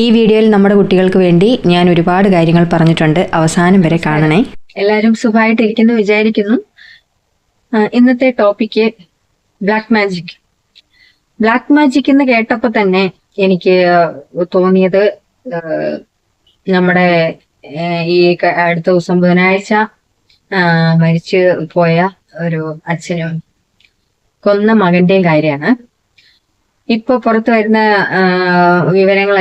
ഈ വീഡിയോയിൽ നമ്മുടെ കുട്ടികൾക്ക് വേണ്ടി ഞാൻ ഒരുപാട് കാര്യങ്ങൾ പറഞ്ഞിട്ടുണ്ട്. അവസാനം വരെ കാണണേ. എല്ലാവരും സുഖമായിട്ടിരിക്കുന്നു വിചാരിക്കുന്നു. ഇന്നത്തെ topic black magic black magic എന്ന് കേട്ടപ്പോ തന്നെ എനിക്ക് തോന്നിയത് നമ്മുടെ ഈ അടുത്ത ദിവസം ബുധനാഴ്ച മരിച്ചു പോയ ഒരു അച്ഛനും കൊന്ന മകന്റെയും കാര്യമാണ്. ഇപ്പൊ പുറത്തു വരുന്ന വിവരങ്ങൾ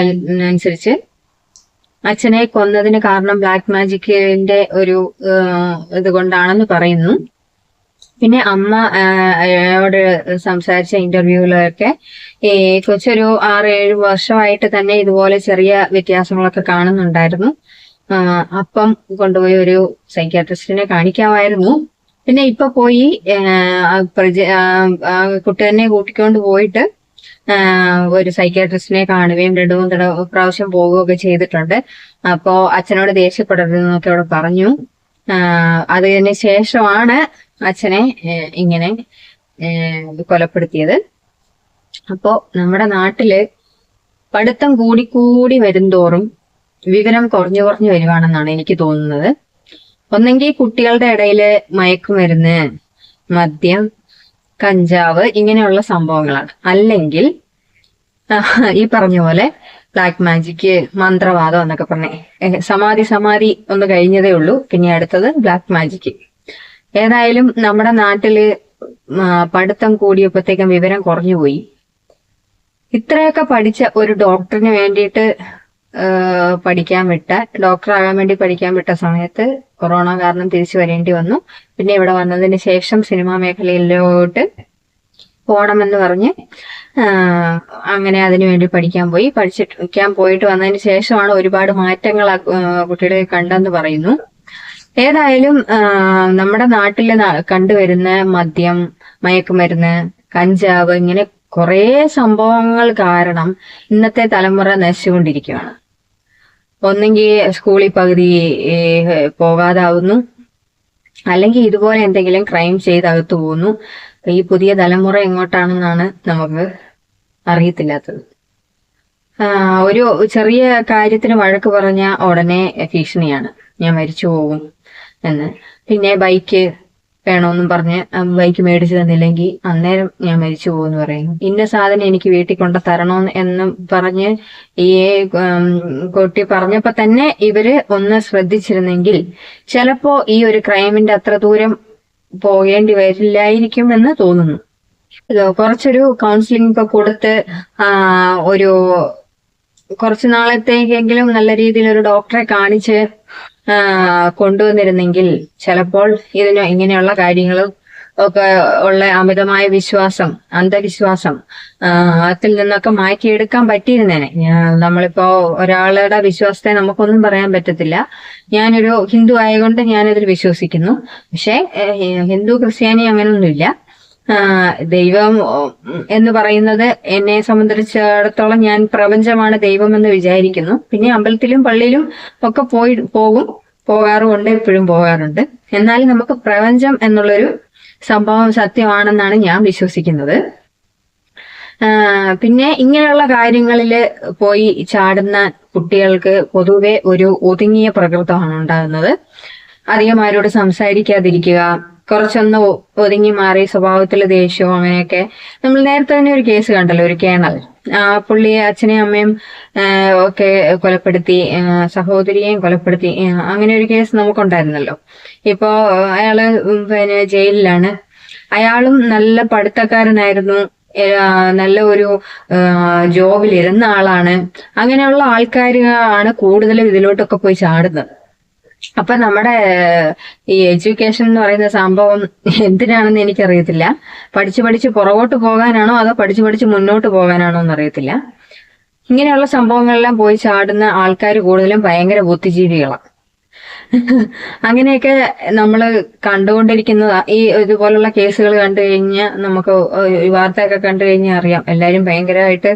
അനുസരിച്ച് അച്ഛനെ കൊന്നതിന് കാരണം ബ്ലാക്ക് മാജിക്കിന്റെ ഒരു ഇത് കൊണ്ടാണെന്ന് പറയുന്നു. പിന്നെ അമ്മ അയാളോട് സംസാരിച്ച ഇന്റർവ്യൂവിലൊക്കെ ഈ കൊച്ചൊരു ആറ് ഏഴ് വർഷമായിട്ട് തന്നെ ഇതുപോലെ ചെറിയ വ്യത്യാസങ്ങളൊക്കെ കാണുന്നുണ്ടായിരുന്നു. അപ്പം കൊണ്ടുപോയി ഒരു സൈക്യാട്രിസ്റ്റിനെ കാണിക്കാമായിരുന്നു. പിന്നെ ഇപ്പൊ പോയി കുട്ടി തന്നെ കൂട്ടിക്കൊണ്ട് പോയിട്ട് ഒരു സൈക്യാട്രിസ്റ്റിനെ കാണുകയും രണ്ടു മൂന്ന് പ്രാവശ്യം പോവുകയൊക്കെ ചെയ്തിട്ടുണ്ട്. അപ്പോ അച്ഛനോട് ദേഷ്യപ്പെടരുതെന്നൊക്കെ അവിടെ പറഞ്ഞു. അതിന് ശേഷമാണ് അച്ഛനെ ഇങ്ങനെ കൊലപ്പെടുത്തിയത്. അപ്പോ നമ്മുടെ നാട്ടിൽ പഠിത്തം കൂടിക്കൂടി വരുംതോറും വിവരം കുറഞ്ഞു കുറഞ്ഞു വരുവാണെന്നാണ് എനിക്ക് തോന്നുന്നത്. ഒന്നെങ്കിൽ കുട്ടികളുടെ ഇടയിൽ മയക്കുമരുന്ന് മദ്യം കഞ്ചാവ് ഇങ്ങനെയുള്ള സംഭവങ്ങളാണ്. അല്ലെങ്കിൽ ഈ പറഞ്ഞ പോലെ ബ്ലാക്ക് മാജിക്ക് മന്ത്രവാദം എന്നൊക്കെ പറഞ്ഞേ സമാധി സമാധി ഒന്ന് കഴിഞ്ഞതേ ഉള്ളൂ. പിന്നെ അടുത്തത് ബ്ലാക്ക് മാജിക്ക് ഏതായാലും നമ്മുടെ നാട്ടിൽ പഠിത്തം കൂടിയപ്പോഴത്തേക്കും വിവരം കുറഞ്ഞുപോയി. ഇത്രയൊക്കെ പഠിച്ച ഒരു ഡോക്ടറിന് വേണ്ടിയിട്ട് പഠിക്കാൻ വിട്ട ഡോക്ടറാകാൻ വേണ്ടി പഠിക്കാൻ വിട്ട സമയത്ത് കൊറോണ കാരണം തിരിച്ചു വരേണ്ടി വന്നു. പിന്നെ ഇവിടെ വന്നതിന് ശേഷം സിനിമാ മേഖലയിലോട്ട് പോണമെന്ന് പറഞ്ഞ് അങ്ങനെ അതിനു വേണ്ടി പഠിക്കാൻ പോയി. പഠിച്ചിരിക്കാൻ പോയിട്ട് വന്നതിന് ശേഷമാണ് ഒരുപാട് മാറ്റങ്ങൾ കുട്ടിയുടെ കണ്ടെന്ന് പറയുന്നു. ഏതായാലും നമ്മുടെ നാട്ടിൽ കണ്ടുവരുന്ന മദ്യം മയക്കുമരുന്ന് കഞ്ചാവ് ഇങ്ങനെ കുറേ സംഭവങ്ങൾ കാരണം ഇന്നത്തെ തലമുറ നശിച്ചുകൊണ്ടിരിക്കുകയാണ്. ഒന്നെങ്കിൽ സ്കൂളിൽ പകുതി പോകാതാവുന്നു. അല്ലെങ്കിൽ ഇതുപോലെ എന്തെങ്കിലും ക്രൈം ചെയ്ത് അകത്തു പോകുന്നു. ഈ പുതിയ തലമുറ എങ്ങോട്ടാണെന്നാണ് നമുക്ക് അറിയത്തില്ലാത്തത്. ഒരു ചെറിയ കാര്യത്തിന് വഴക്ക് പറഞ്ഞ ഉടനെ ഭീഷണിയാണ്. ഞാൻ മരിച്ചു പോകും എന്ന്. പിന്നെ ബൈക്ക് വേണമെന്നും പറഞ്ഞ് ബൈക്ക് മേടിച്ചു തന്നില്ലെങ്കിൽ അന്നേരം ഞാൻ മരിച്ചു പോകുമെന്ന് പറയുന്നു. ഇന്ന സാധനം എനിക്ക് വീട്ടിൽ കൊണ്ട് തരണം എന്ന് പറഞ്ഞ് ഈ കുട്ടി പറഞ്ഞപ്പോ തന്നെ ഇവർ ഒന്ന് ശ്രദ്ധിച്ചിരുന്നെങ്കിൽ ചിലപ്പോ ഈ ഒരു ക്രൈമിന്റെ അത്ര ദൂരം പോകേണ്ടി വരില്ലായിരിക്കും എന്ന് തോന്നുന്നു. കുറച്ചൊരു കൗൺസിലിംഗ് ഒക്കെ കൊടുത്ത് ഒരു കുറച്ചു നാളത്തേക്കെങ്കിലും നല്ല രീതിയിൽ ഒരു ഡോക്ടറെ കാണിച്ച് കൊണ്ടുവന്നിരുന്നെങ്കിൽ ചിലപ്പോൾ ഇതിന് ഇങ്ങനെയുള്ള കാര്യങ്ങൾ ഒക്കെ ഉള്ള അമിതമായ വിശ്വാസം അന്ധവിശ്വാസം അതിൽ നിന്നൊക്കെ മാറ്റിയെടുക്കാൻ പറ്റിയിരുന്നേനെ. നമ്മളിപ്പോ ഒരാളുടെ വിശ്വാസത്തെ നമുക്കൊന്നും പറയാൻ പറ്റത്തില്ല. ഞാനൊരു ഹിന്ദു ആയതുകൊണ്ട് ഞാനതിൽ വിശ്വസിക്കുന്നു. പക്ഷെ ഹിന്ദു ക്രിസ്ത്യാനി അങ്ങനെയൊന്നുമില്ല. ദൈവം എന്ന് പറയുന്നത് എന്നെ സംബന്ധിച്ചിടത്തോളം ഞാൻ പ്രപഞ്ചമാണ് ദൈവം എന്ന് വിചാരിക്കുന്നു. പിന്നെ അമ്പലത്തിലും പള്ളിയിലും ഒക്കെ പോയി പോകും. പോകാറുമുണ്ട് ഇപ്പോഴും പോകാറുണ്ട്. എന്നാലും നമുക്ക് പ്രപഞ്ചം എന്നുള്ളൊരു സംഭവം സത്യമാണെന്നാണ് ഞാൻ വിശ്വസിക്കുന്നത്. പിന്നെ ഇങ്ങനെയുള്ള കാര്യങ്ങളിൽ പോയി ചാടുന്ന കുട്ടികൾക്ക് പൊതുവെ ഒരു ഒതുങ്ങിയ പ്രകൃതമാണ് ഉണ്ടാകുന്നത്. അധികം ആരോട് സംസാരിക്കാതിരിക്കുക കുറച്ചൊന്ന് ഒതുങ്ങി മാറി സ്വഭാവത്തിൽ ദേഷ്യവും അങ്ങനെയൊക്കെ. നമ്മൾ നേരത്തെ തന്നെ ഒരു കേസ് കണ്ടല്ലോ ഒരു കേണൽ. ആ പുള്ളി അച്ഛനെയും അമ്മയും ഒക്കെ കൊലപ്പെടുത്തി സഹോദരിയെയും കൊലപ്പെടുത്തി അങ്ങനെ ഒരു കേസ് നമുക്കുണ്ടായിരുന്നല്ലോ. ഇപ്പോ അയാൾ പിന്നെ ജയിലിലാണ്. അയാളും നല്ല പഠിത്തക്കാരനായിരുന്നു നല്ല ഒരു ജോബിലിരുന്ന ആളാണ്. അങ്ങനെയുള്ള ആൾക്കാർ ആണ് കൂടുതലും ഇതിലോട്ടൊക്കെ പോയി ചാടുന്നത്. അപ്പൊ നമ്മുടെ ഈ എഡ്യൂക്കേഷൻ എന്ന് പറയുന്ന സംഭവം എന്തിനാണെന്ന് എനിക്കറിയത്തില്ല. പഠിച്ചു പഠിച്ച് പുറകോട്ട് പോകാനാണോ അതോ പഠിച്ചു പഠിച്ച് മുന്നോട്ട് പോകാനാണോ എന്നറിയത്തില്ല. ഇങ്ങനെയുള്ള സംഭവങ്ങളെല്ലാം പോയി ചാടുന്ന ആൾക്കാർ കൂടുതലും ഭയങ്കര ബുദ്ധിജീവികളാണ് അങ്ങനെയൊക്കെ നമ്മൾ കണ്ടുകൊണ്ടിരിക്കുന്നതാ ഈ ഇതുപോലുള്ള കേസുകൾ കണ്ടു കഴിഞ്ഞാൽ നമുക്ക് വാർത്തയൊക്കെ കണ്ടു കഴിഞ്ഞാൽ അറിയാം. എല്ലാരും ഭയങ്കരമായിട്ട്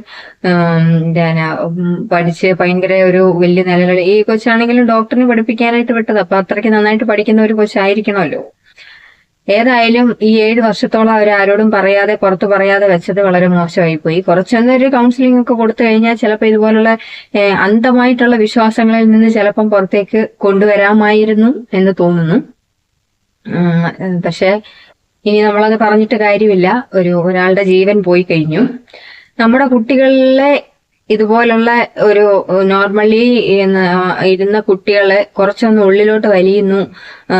പഠിച്ച് ഭയങ്കര ഒരു വലിയ നിലകൾ ഈ കൊച്ചാണെങ്കിലും ഡോക്ടറിന് പഠിപ്പിക്കാനായിട്ട് വിട്ടത്. അപ്പൊ അത്രയ്ക്ക് നന്നായിട്ട് പഠിക്കുന്ന ഒരു കൊച്ചായിരിക്കണമല്ലോ. ഏതായാലും ഈ ഏഴ് വർഷത്തോളം അവർ ആരോടും പറയാതെ പുറത്തു പറയാതെ വെച്ചത് വളരെ മോശമായി പോയി കുറച്ചൊന്നൊരു കൗൺസിലിംഗ് ഒക്കെ കൊടുത്തു കഴിഞ്ഞാൽ ചിലപ്പോൾ ഇതുപോലുള്ള അന്തമായിട്ടുള്ള വിശ്വാസങ്ങളിൽ നിന്ന് ചിലപ്പം പുറത്തേക്ക് കൊണ്ടുവരാമായിരുന്നു എന്ന് തോന്നുന്നു. പക്ഷെ ഇനി നമ്മളത് പറഞ്ഞിട്ട് കാര്യമില്ല. ഒരു ഒരാളുടെ ജീവൻ പോയി കഴിഞ്ഞു. നമ്മുടെ കുട്ടികളിലെ ഇതുപോലുള്ള ഒരു നോർമലി ഇരുന്ന കുട്ടികളെ കുറച്ചൊന്ന് ഉള്ളിലോട്ട് വലിയുന്നു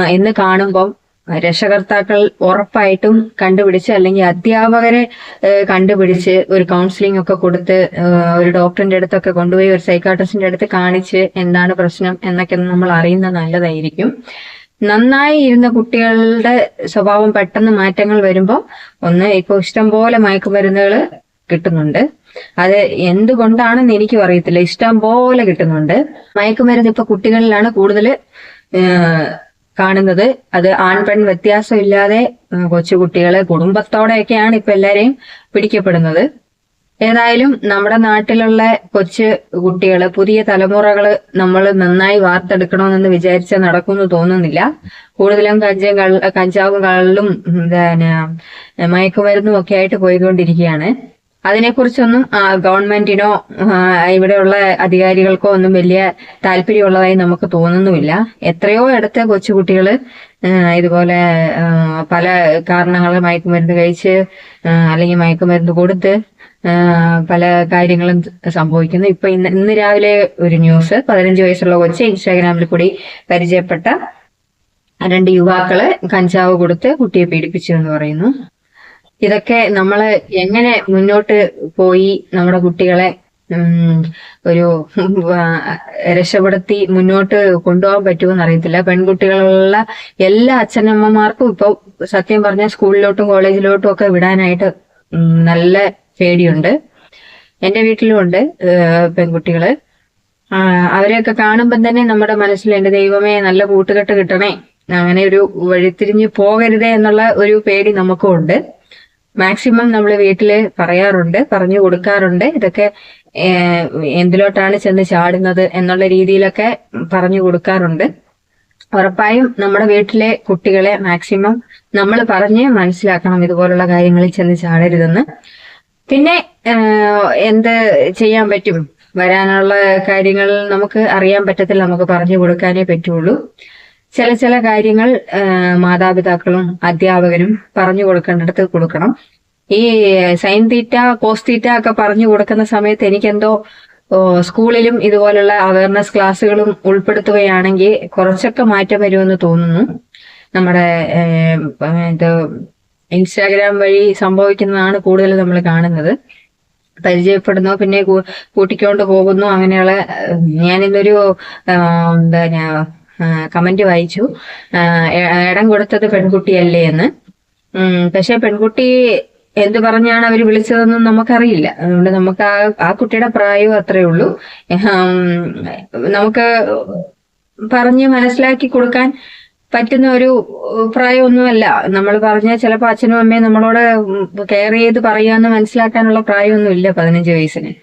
എന്ന് കാണുമ്പം രക്ഷകർത്താക്കൾ ഉറപ്പായിട്ടും കണ്ടുപിടിച്ച് അല്ലെങ്കിൽ അധ്യാപകരെ കണ്ടുപിടിച്ച് ഒരു കൗൺസിലിംഗ് ഒക്കെ കൊടുത്ത് ഒരു ഡോക്ടറിന്റെ അടുത്തൊക്കെ കൊണ്ടുപോയി ഒരു സൈക്കാട്രിസ്റ്റിന്റെ അടുത്ത് കാണിച്ച് എന്താണ് പ്രശ്നം എന്നൊക്കെ നമ്മൾ അറിയുന്നത് നല്ലതായിരിക്കും. നന്നായി ഇരുന്ന കുട്ടികളുടെ സ്വഭാവം പെട്ടെന്ന് മാറ്റങ്ങൾ വരുമ്പോൾ ഒന്ന് ഇപ്പൊ ഇഷ്ടം പോലെ മയക്കുമരുന്നുകൾ കിട്ടുന്നുണ്ട്. അത് എന്തുകൊണ്ടാണെന്ന് എനിക്കും അറിയത്തില്ല. ഇഷ്ടം പോലെ കിട്ടുന്നുണ്ട് മയക്കുമരുന്ന് ഇപ്പൊ കുട്ടികളിലാണ് കൂടുതൽ കാണുന്നത്. അത് ആൺ പെൺ വ്യത്യാസമില്ലാതെ കൊച്ചുകുട്ടികളെ കുടുംബത്തോടെയൊക്കെയാണ് ഇപ്പൊ എല്ലാരെയും പിടിക്കപ്പെടുന്നത്. ഏതായാലും നമ്മുടെ നാട്ടിലുള്ള കൊച്ചു കുട്ടികൾ പുതിയ തലമുറകൾ നമ്മൾ നന്നായി വാർത്തെടുക്കണമെന്ന് വിചാരിച്ച നടക്കുമെന്ന് തോന്നുന്നില്ല. കൂടുതലും കഞ്ച കഞ്ചാവും കള്ളും പിന്നെ മയക്കുമരുന്നും ഒക്കെ ആയിട്ട് പോയിക്കൊണ്ടിരിക്കുകയാണ്. അതിനെക്കുറിച്ചൊന്നും ഗവൺമെന്റിനോ ഇവിടെയുള്ള അധികാരികൾക്കോ ഒന്നും വലിയ താല്പര്യമുള്ളതായി നമുക്ക് തോന്നുന്നുമില്ല. എത്രയോ ഇടത്തെ കൊച്ചുകുട്ടികൾ ഇതുപോലെ പല കാരണങ്ങൾ മയക്കുമരുന്ന് കഴിച്ച് അല്ലെങ്കിൽ മയക്കുമരുന്ന് കൊടുത്ത് പല കാര്യങ്ങളും സംഭവിക്കുന്നു. ഇപ്പൊ ഇന്ന് ഇന്ന് രാവിലെ ഒരു ന്യൂസ് പതിനഞ്ച് വയസ്സുള്ള കൊച്ച് ഇൻസ്റ്റാഗ്രാമിൽ കൂടി പരിചയപ്പെട്ട രണ്ട് യുവാക്കൾ കഞ്ചാവ് കൊടുത്ത് കുട്ടിയെ പീഡിപ്പിച്ചു എന്ന് പറയുന്നു. ഇതൊക്കെ നമ്മൾ എങ്ങനെ മുന്നോട്ട് പോയി നമ്മുടെ കുട്ടികളെ ഒരു രക്ഷപ്പെടുത്തി മുന്നോട്ട് കൊണ്ടുപോകാൻ പറ്റുമെന്ന് അറിയത്തില്ല. പെൺകുട്ടികളുള്ള എല്ലാ അച്ഛനമ്മമാർക്കും ഇപ്പൊ സത്യം പറഞ്ഞ സ്കൂളിലോട്ടും കോളേജിലോട്ടും ഒക്കെ വിടാനായിട്ട് നല്ല പേടിയുണ്ട്. എന്റെ വീട്ടിലും ഉണ്ട് പെൺകുട്ടികൾ. അവരെയൊക്കെ കാണുമ്പം തന്നെ നമ്മുടെ മനസ്സിൽ എന്റെ ദൈവമേ നല്ല കൂട്ടുകെട്ട് കിട്ടണേ. അങ്ങനെ ഒരു വഴിത്തിരിഞ്ഞ് പോകരുതേ എന്നുള്ള ഒരു പേടി നമുക്കും ഉണ്ട്. മാക്സിമം നമ്മൾ വീട്ടിൽ പറയാറുണ്ട് പറഞ്ഞു കൊടുക്കാറുണ്ട്. ഇതൊക്കെ എന്തിലോട്ടാണ് ചെന്ന് ചാടുന്നത് എന്നുള്ള രീതിയിലൊക്കെ പറഞ്ഞു കൊടുക്കാറുണ്ട്. ഉറപ്പായും നമ്മുടെ വീട്ടിലെ കുട്ടികളെ മാക്സിമം നമ്മൾ പറഞ്ഞ് മനസ്സിലാക്കണം ഇതുപോലുള്ള കാര്യങ്ങളിൽ ചെന്ന് ചാടരുതെന്ന്. പിന്നെ എന്ത് ചെയ്യാൻ പറ്റും? വരാനുള്ള കാര്യങ്ങൾ നമുക്ക് അറിയാൻ പറ്റത്തില്ല നമുക്ക് പറഞ്ഞു കൊടുക്കാനേ പറ്റുള്ളൂ. ചില ചില കാര്യങ്ങൾ മാതാപിതാക്കളും അധ്യാപകരും പറഞ്ഞു കൊടുക്കേണ്ടടുത്ത് കൊടുക്കണം. ഈ സൈൻ തീറ്റ കോസ് തീറ്റ ഒക്കെ പറഞ്ഞു കൊടുക്കുന്ന സമയത്ത് എനിക്കെന്തോ സ്കൂളിലും ഇതുപോലുള്ള അവയർനെസ് ക്ലാസ്സുകളും ഉൾപ്പെടുത്തുകയാണെങ്കിൽ കുറച്ചൊക്കെ മാറ്റം വരുമെന്ന് തോന്നുന്നു. നമ്മുടെ ഇത് ഇൻസ്റ്റാഗ്രാം വഴി സംഭവിക്കുന്നതാണ് കൂടുതൽ നമ്മൾ കാണുന്നത്. പരിചയപ്പെടുന്നു പിന്നെ കൂട്ടിക്കൊണ്ട് പോകുന്നു അങ്ങനെയുള്ള ഞാനിന്നൊരു എന്താ കമന്റ് വായിച്ചു. ഇടം കൊടുത്തത് പെൺകുട്ടിയല്ലേ എന്ന്. പക്ഷെ പെൺകുട്ടി എന്ത് പറഞ്ഞാണ് അവർ വിളിച്ചതെന്നും നമുക്കറിയില്ല. അതുകൊണ്ട് നമുക്ക് ആ ആ കുട്ടിയുടെ പ്രായവും അത്രേ ഉള്ളൂ. നമുക്ക് പറഞ്ഞ് മനസ്സിലാക്കി കൊടുക്കാൻ പറ്റുന്ന ഒരു പ്രായമൊന്നുമല്ല. നമ്മൾ പറഞ്ഞാൽ ചിലപ്പോൾ അച്ഛനും അമ്മയും നമ്മളോട് കെയർ ചെയ്ത് പറയാന്ന് മനസ്സിലാക്കാനുള്ള പ്രായമൊന്നും ഇല്ല പതിനഞ്ച് വയസ്സിന്.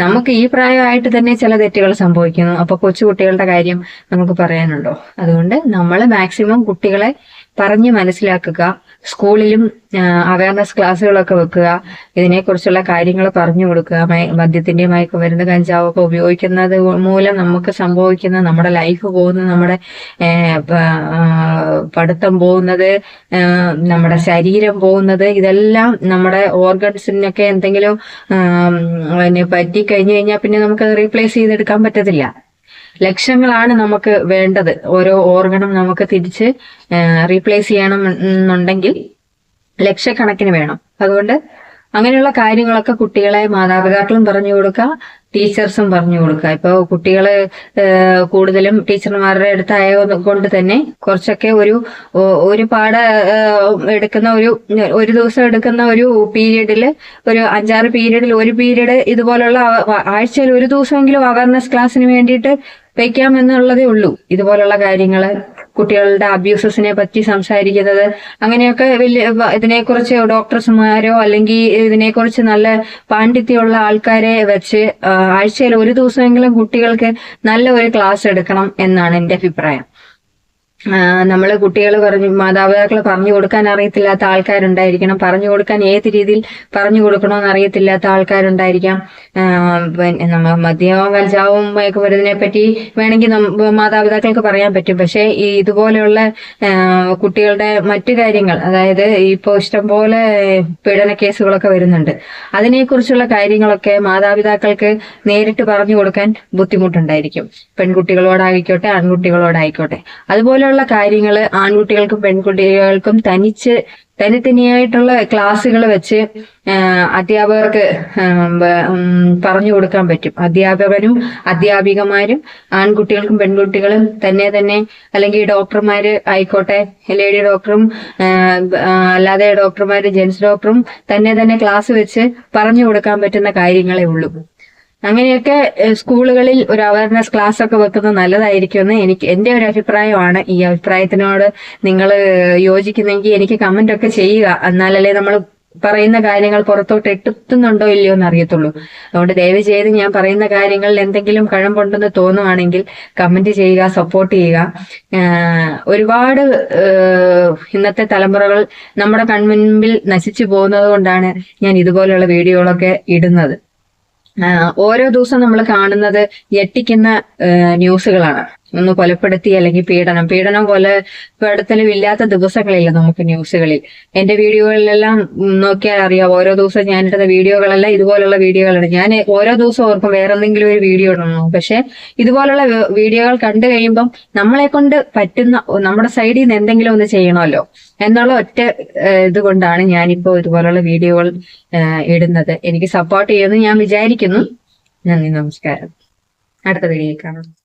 നമുക്ക് ഈ പ്രായമായിട്ട് തന്നെ ചില തെറ്റുകൾ സംഭവിക്കുന്നു. അപ്പൊ കൊച്ചുകുട്ടികളുടെ കാര്യം നമുക്ക് പറയാനുണ്ടോ? അതുകൊണ്ട് നമ്മൾ മാക്സിമം കുട്ടികളെ പറഞ്ഞ് മനസ്സിലാക്കുക സ്കൂളിലും അവയർനെസ് ക്ലാസ്സുകളൊക്കെ വെക്കുക ഇതിനെക്കുറിച്ചുള്ള കാര്യങ്ങൾ പറഞ്ഞു കൊടുക്കുക മദ്യത്തിന്റെ മയക്കുമരുന്ന് കഞ്ചാവൊക്കെ ഉപയോഗിക്കുന്നത് മൂലം നമുക്ക് സംഭവിക്കുന്ന നമ്മുടെ ലൈഫ് പോകുന്നത് നമ്മുടെ പഠിത്തം പോകുന്നത് നമ്മുടെ ശരീരം പോകുന്നത് ഇതെല്ലാം നമ്മുടെ ഓർഗൻസിനൊക്കെ എന്തെങ്കിലും പിന്നെ പറ്റി പറ്റിക്കഴിഞ്ഞു കഴിഞ്ഞാൽ പിന്നെ നമുക്ക് റീപ്ലേസ് ചെയ്തെടുക്കാൻ പറ്റത്തില്ല. ലക്ഷങ്ങളാണ് നമുക്ക് വേണ്ടത്. ഓരോ ഓർഗണും നമുക്ക് തിരിച്ച് റീപ്ലേസ് ചെയ്യണം എന്നുണ്ടെങ്കിൽ ലക്ഷക്കണക്കിന് വേണം. അതുകൊണ്ട് അങ്ങനെയുള്ള കാര്യങ്ങളൊക്കെ കുട്ടികളെ മാതാപിതാക്കളും പറഞ്ഞു കൊടുക്കുക ടീച്ചേഴ്സും പറഞ്ഞു കൊടുക്കുക. ഇപ്പോൾ കുട്ടികൾ കൂടുതലും ടീച്ചർമാരുടെ അടുത്തായ കൊണ്ട് തന്നെ കുറച്ചൊക്കെ ഒരു ഒരു പാഠ എടുക്കുന്ന ഒരു ഒരു ദിവസം എടുക്കുന്ന ഒരു പീരീഡിൽ ഒരു അഞ്ചാറ് പീരീഡിൽ ഒരു പീരീഡ് ഇതുപോലുള്ള ആഴ്ചയിൽ ഒരു ദിവസമെങ്കിലും അവയർനെസ് ക്ലാസ്സിന് വേണ്ടിയിട്ട് വെക്കാം എന്നുള്ളതേ ഉള്ളൂ. ഇതുപോലുള്ള കാര്യങ്ങൾ കുട്ടികളുടെ അബ്യൂസസിനെ പറ്റി സംസാരിക്കുന്നത്. അങ്ങനെയൊക്കെ വലിയ ഇതിനെക്കുറിച്ച് ഡോക്ടർസ്മാരോ അല്ലെങ്കിൽ ഇതിനെക്കുറിച്ച് നല്ല പാണ്ഡിത്യമുള്ള ആൾക്കാരെ വെച്ച് ആഴ്ചയിൽ ഒരു ദിവസമെങ്കിലും കുട്ടികൾക്ക് നല്ല ഒരു ക്ലാസ് എടുക്കണം എന്നാണ് എന്റെ അഭിപ്രായം. നമ്മൾ കുട്ടികൾ പറഞ്ഞു മാതാപിതാക്കൾ പറഞ്ഞു കൊടുക്കാൻ അറിയത്തില്ലാത്ത ആൾക്കാരുണ്ടായിരിക്കണം. പറഞ്ഞു കൊടുക്കാൻ ഏത് രീതിയിൽ പറഞ്ഞു കൊടുക്കണമെന്ന് അറിയത്തില്ലാത്ത ആൾക്കാരുണ്ടായിരിക്കാം. നമ്മൾ മദ്യവും കഞ്ചാവും മയക്കുമരുന്നിനെ പറ്റി വേണമെങ്കിൽ മാതാപിതാക്കൾക്ക് പറയാൻ പറ്റും. പക്ഷേ ഈ ഇതുപോലെയുള്ള കുട്ടികളുടെ മറ്റു കാര്യങ്ങൾ അതായത് ഇപ്പോൾ ഇഷ്ടംപോലെ പീഡന കേസുകളൊക്കെ വരുന്നുണ്ട്. അതിനെക്കുറിച്ചുള്ള കാര്യങ്ങളൊക്കെ മാതാപിതാക്കൾക്ക് നേരിട്ട് പറഞ്ഞു കൊടുക്കാൻ ബുദ്ധിമുട്ടുണ്ടായിരിക്കും. പെൺകുട്ടികളോടായിക്കോട്ടെ ആൺകുട്ടികളോടായിക്കോട്ടെ. അതുപോലെയുള്ള കാര്യങ്ങൾ ആൺകുട്ടികൾക്കും പെൺകുട്ടികൾക്കും തനിച്ച് തനിത്തനിയായിട്ടുള്ള ക്ലാസ്സുകൾ വെച്ച് അധ്യാപകർക്ക് പറഞ്ഞു കൊടുക്കാൻ പറ്റും. അധ്യാപകരും അധ്യാപികമാരും ആൺകുട്ടികൾക്കും പെൺകുട്ടികളും തന്നെ തന്നെ അല്ലെങ്കിൽ ഡോക്ടർമാര് ആയിക്കോട്ടെ ലേഡി ഡോക്ടറും അല്ലാതെ ഡോക്ടർമാര് ജെൻസ് ഡോക്ടറും തന്നെ തന്നെ ക്ലാസ് വെച്ച് പറഞ്ഞു കൊടുക്കാൻ പറ്റുന്ന കാര്യങ്ങളേ ഉള്ളൂ. അങ്ങനെയൊക്കെ സ്കൂളുകളിൽ ഒരു അവയർനെസ് ക്ലാസ് ഒക്കെ വെക്കുന്നത് നല്ലതായിരിക്കുമെന്ന് എനിക്ക് എന്റെ ഒരു അഭിപ്രായമാണ്. ഈ അഭിപ്രായത്തിനോട് നിങ്ങൾ യോജിക്കുന്നെങ്കിൽ എനിക്ക് കമന്റ് ഒക്കെ ചെയ്യുക. എന്നാലല്ലേ നമ്മൾ പറയുന്ന കാര്യങ്ങൾ പുറത്തോട്ട് എത്തുന്നുണ്ടോ ഇല്ലയോ എന്ന് അറിയത്തുള്ളൂ അതുകൊണ്ട് ദയവ് ചെയ്ത് ഞാൻ പറയുന്ന കാര്യങ്ങളിൽ എന്തെങ്കിലും കഴമ്പുണ്ടെന്ന് തോന്നുവാണെങ്കിൽ കമന്റ് ചെയ്യുക സപ്പോർട്ട് ചെയ്യുക. ഒരുപാട് ഇന്നത്തെ തലമുറകൾ നമ്മുടെ കൺമുൻപിൽ നശിച്ചു പോകുന്നത് കൊണ്ടാണ് ഞാൻ ഇതുപോലെയുള്ള വീഡിയോകളൊക്കെ ഇടുന്നത്. ഓരോ ദിവസം നമ്മൾ കാണുന്നത് ഞെട്ടിക്കുന്ന ന്യൂസുകളാണ്. ഒന്ന് കൊലപ്പെടുത്തി അല്ലെങ്കിൽ പീഡനം. പീഡനം കൊലപ്പെടുത്തലും ഇല്ലാത്ത ദിവസങ്ങളില്ല നമുക്ക് ന്യൂസുകളിൽ. എന്റെ വീഡിയോകളിലെല്ലാം നോക്കിയാൽ അറിയാം. ഓരോ ദിവസം ഞാനിടുന്ന വീഡിയോകളെല്ലാം ഇതുപോലുള്ള വീഡിയോകളാണ്. ഞാൻ ഓരോ ദിവസം ഓർക്കും വേറെ എന്തെങ്കിലും ഒരു വീഡിയോ ഇടണം. പക്ഷെ ഇതുപോലുള്ള വീഡിയോകൾ കണ്ടു കഴിയുമ്പം നമ്മളെ കൊണ്ട് പറ്റുന്ന നമ്മുടെ സൈഡിൽ നിന്ന് എന്തെങ്കിലും ഒന്ന് ചെയ്യണമല്ലോ എന്നുള്ള ഒറ്റ ഇതുകൊണ്ടാണ് ഞാനിപ്പോ ഇതുപോലുള്ള വീഡിയോകൾ ഇടുന്നത്. എനിക്ക് സപ്പോർട്ട് ചെയ്യുമെന്ന് ഞാൻ വിചാരിക്കുന്നു. നന്ദി നമസ്കാരം. അടുത്ത വീഡിയോയിൽ കാണാം.